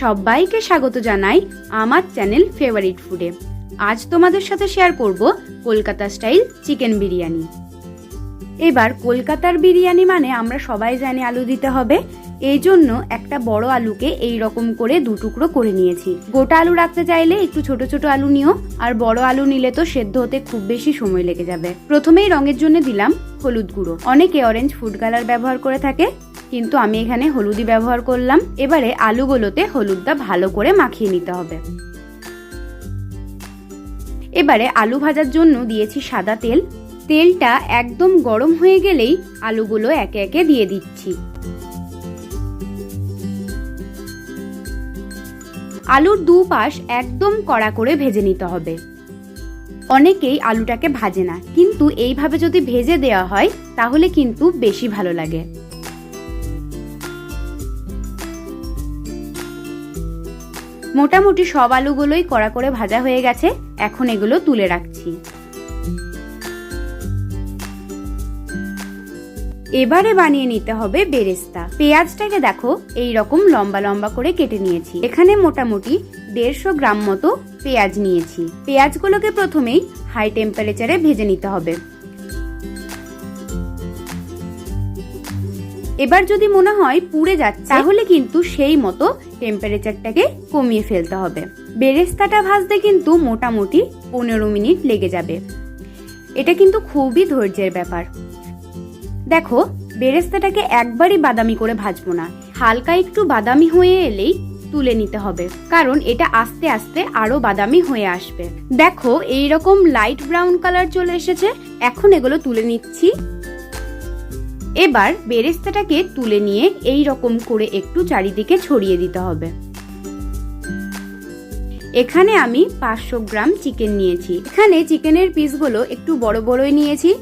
সবাইকে স্বাগত জানাই আমার চ্যানেল ফেভারিট ফুডে। আজ তোমাদের সাথে শেয়ার করব কলকাতা স্টাইল চিকেন বিরিয়ানি। এবার কলকাতার বিরিয়ানি মানে আমরা সবাই জানি আলু দিতে হবে। এই জন্য একটা বড় আলুকে এই রকম করে দু টুকরো করে নিয়েছি। গোটা আলু রাখতে চাইলে একটু ছোট ছোট আলু নিও, আর বড় আলু নিলে তো সেদ্ধ হতে খুব বেশি সময় লেগে যাবে। প্রথমেই রঙের জন্য দিলাম হলুদ গুঁড়ো। অনেকে অরেঞ্জ ফুড কালার ব্যবহার করে থাকে কিন্তু আমি এখানে হলুদি ব্যবহার করলাম। এবারে আলুগুলোতে হলুদটা ভালো করে মাখিয়ে নিতে হবে। এবারে আলু ভাজার জন্য দিয়েছি সাদা তেল। তেলটা একদম গরম হয়ে গেলেই আলুগুলো একে একে দিয়ে দিচ্ছি। আলুর দু পাশ একদম কড়া করে ভেজে নিতে হবে। অনেকেই আলুটাকে ভাজে না, কিন্তু এইভাবে যদি ভেজে দেওয়া হয়, তাহলে কিন্তু বেশি ভালো লাগে। মোটামুটি সব আলুগুলোই কড়া করে ভাজা হয়ে গেছে। এখন এগুলো তুলে রাখছি। এবারে বানিয়ে নিতে হবে বেরেস্তা। পেঁয়াজটাকে দেখো এই রকম লম্বা লম্বা করে কেটে নিয়েছি। এখানে মোটামুটি দেড়শো গ্রাম মতো পেঁয়াজ নিয়েছি। পেঁয়াজগুলোকে প্রথমেই হাই টেম্পারেচারে ভেজে নিতে হবে। এবার যদি মনে হয় পুড়ে যাচ্ছে তাহলে কিন্তু সেই মতো টেম্পারেচারটাকে কমিয়ে ফেলতে হবে। বেরেস্তাটা ভাজতে কিন্তু মোটামুটি পনেরো মিনিট লেগে যাবে। এটা কিন্তু খুবই ধৈর্যের ব্যাপার। দেখো বেরেস্তাটাকে একবারই বাদামি করে ভাজবো না। হালকা একটু বাদামি হয়ে এলেই তুলে নিতে হবে কারণ এটা আস্তে আস্তে আরও বাদামি হয়ে আসবে। দেখো এই রকম লাইট ব্রাউন কালার চলে এসেছে। এখন এগুলো তুলে নিচ্ছি। এবার বেরেস্তাটাকে তুলে নিয়ে এই রকম করে একটু চারিদিকে ছড়িয়ে দিতে হবে। এখানে আমি পাঁচশো গ্রাম চিকেন নিয়েছি। এখানে চিকেনের পিসগুলো একটু বড় বড়ই নিয়েছি।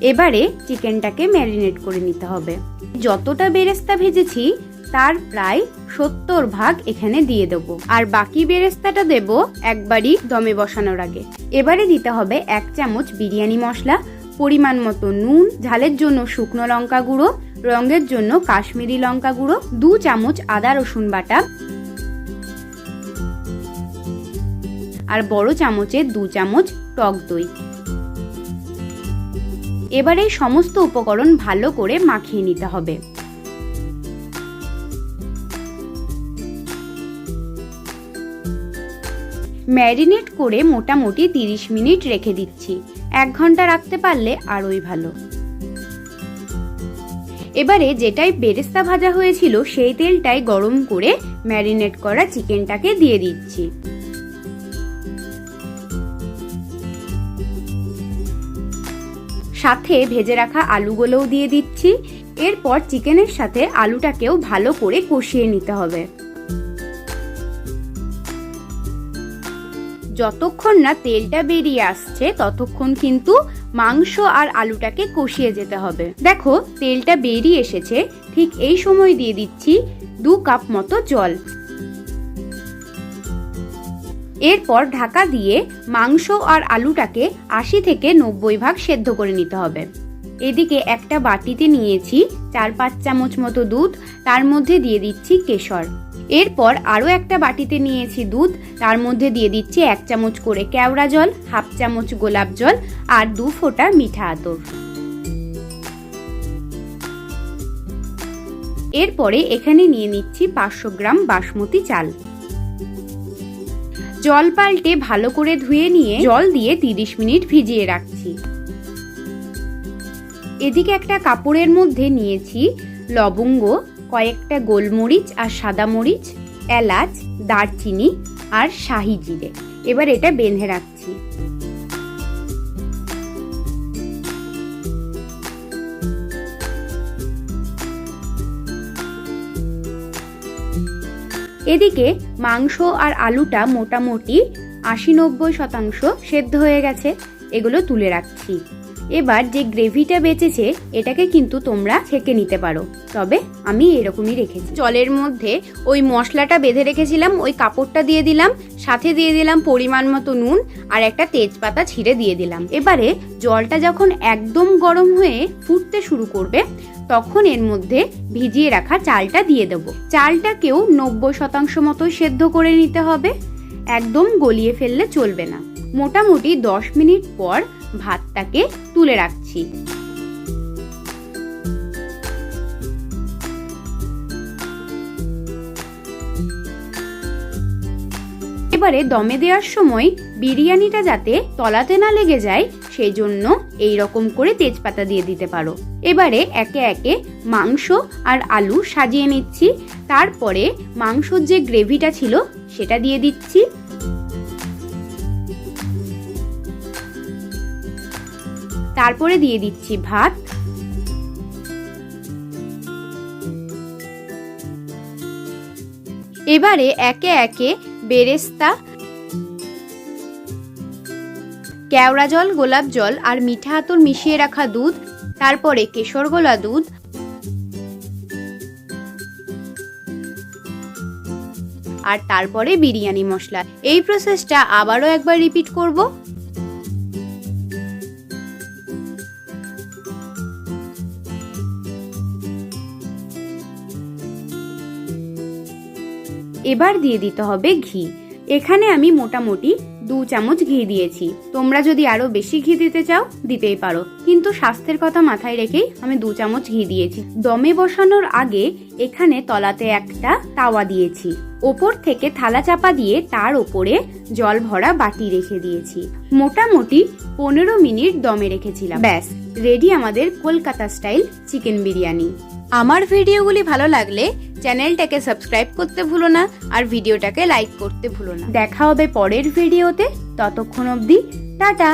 এবারে চিকেনটাকে ম্যারিনেট করে নিতে হবে। যতটা বেরেস্তা ভেজেছি, তার প্রায় সত্তর ভাগ এখানে দিয়ে দেবো। আর বাকি বেরেস্তাটা দেব একবারই দমে বসানোর আগে। এবারে দিতে হবে এক চামচ বিরিয়ানি মশলা। পরিমাণ মতো নুন, ঝালের জন্য শুকনো লঙ্কা গুঁড়ো, রঙের জন্য কাশ্মীরি লঙ্কা গুঁড়ো, দু চামচ আদা রসুন বাটা আর বড় চামচে দু চামচ টক দই। এবারে সমস্ত উপকরণ ভালো করে মাখিয়ে নিতে হবে। ম্যারিনেট করে মোটামুটি তিরিশ মিনিট রেখে দিচ্ছি। এক ঘণ্টা রাখতে পারলে আরোই ভালো। এবারে যেটাই বেরেস্তা ভাজা হয়েছিল, সেই তেলটাই গরম করে ম্যারিনেট করা চিকেনটাকে দিয়ে দিচ্ছি। সাথে ভেজে রাখা আলুগুলোও দিয়ে দিচ্ছি। এরপর চিকেনের সাথে আলুটাকেও ভালো করে কষিয়ে নিতে হবে। যতক্ষণ না তেলটা বেরিয়ে আসছে, ততক্ষণ কিন্তু মাংস আর আলুটাকে কষিয়ে যেতে হবে। দেখো, তেলটা বেরিয়ে এসেছে। ঠিক এই সময় দিয়ে দিচ্ছি দু কাপ মতো জল। এরপর ঢাকা দিয়ে মাংস আর আলুটাকে আশি থেকে নব্বই ভাগ সেদ্ধ করে নিতে হবে। এদিকে একটা বাটিতে নিয়েছি চার পাঁচ চামচ মতো দুধ, তার মধ্যে দিয়ে দিচ্ছি কেশর। এরপর আরও একটা বাটিতে নিয়েছি দুধ, তার মধ্যে দিয়ে দিচ্ছি এক চামচ করে কেওড়া জল, হাফ চামচ গোলাপ জল আর দু ফোঁটা মিঠা আতর। এরপরে এখানে নিয়ে নিচ্ছি পাঁচশো গ্রাম বাসমতি চাল। জল পাল্টে ভালো করে ধুয়ে নিয়ে জল দিয়ে তিরিশ মিনিট ভিজিয়ে রাখছি। এদিকে একটা কাপড়ের মধ্যে নিয়েছি লবঙ্গ কয়েকটা গোলমরিচ আর সাদা মরিচ, এলাচ, দারচিনি আর শাহি জিরে। এবার এটা বেঁধে রাখছি। এদিকে মাংস আর আলুটা মোটামুটি আশি নব্বই শতাংশ সেদ্ধ হয়ে গেছে। এগুলো তুলে রাখছি। এবার যে গ্রেভিটা বেঁচেছে, এটাকে কিন্তু তোমরা ছেঁকে নিতে পারো। তবে আমি এরকমই রেখেছি। জলের মধ্যে ওই মশলাটা বেঁধে রেখেছিলাম, ওই কাপড়টা দিয়ে দিলাম, সাথে দিয়ে দিলাম পরিমাণ মতো নুন আর একটা তেজপাতা ছিঁড়ে দিয়ে দিলাম। এবারে জলটা যখন একদম গরম হয়ে ফুটতে শুরু করবে, তখন এর মধ্যে ভিজিয়ে রাখা চালটা দিয়ে দেব। চালটাকেও নব্বই শতাংশ মতো সেদ্ধ করে নিতে হবে। একদম গলিয়ে ফেললে চলবে না। মোটামুটি দশ মিনিট পর ভাতটাকে তুলে রাখছি। এবারে দমে দেওয়ার সময় বিরিয়ানিটা যাতে তলাতে না লেগে যায়, সেই জন্য এই রকম করে তেজপাতা দিয়ে দিতে পারো। এবারে একে একে মাংস আর আলু সাজিয়ে নিচ্ছি। তারপরে মাংসর যে গ্রেভিটা ছিল, সেটা দিয়ে দিচ্ছি। তারপরে দিয়ে দিচ্ছি ভাত। এবারে একে একে বেরেস্তা, কেওড়া জল, গোলাপ জল আর মিঠা আতর মিশিয়ে রাখা দুধ, তারপরে কেশর গোলা দুধ। আর তারপরে বিরিয়ানি মশলা। এই প্রসেসটা আবারও একবার রিপিট করব। এবার দিয়ে দিতে হবে ঘি। এখানে আমি মোটামুটি দু চামচ ঘি দিয়েছি। তোমরা যদি আরও বেশি ঘি দিতে চাও, দিতেই পারো। কিন্তু স্বাস্থ্যের কথা মাথায় রেখেই আমি দু চামচ ঘি দিয়েছি। দমে বসানোর আগে এখানে তলাতে একটা তাওয়া দিয়েছি। ওপর থেকে থালা চাপা দিয়ে তার ওপরে জল ভরা বাটি রেখে দিয়েছি। মোটামুটি পনেরো মিনিট দমে রেখেছিলাম। ব্যাস রেডি আমাদের কলকাতা স্টাইল চিকেন বিরিয়ানি। আমার ভিডিওগুলি ভালো লাগলে চ্যানেলটাকে সাবস্ক্রাইব করতে ভুলো না আর ভিডিওটাকে লাইক করতে ভুলো না। দেখা হবে পরের ভিডিওতে। ততক্ষণ অবধি টাটা।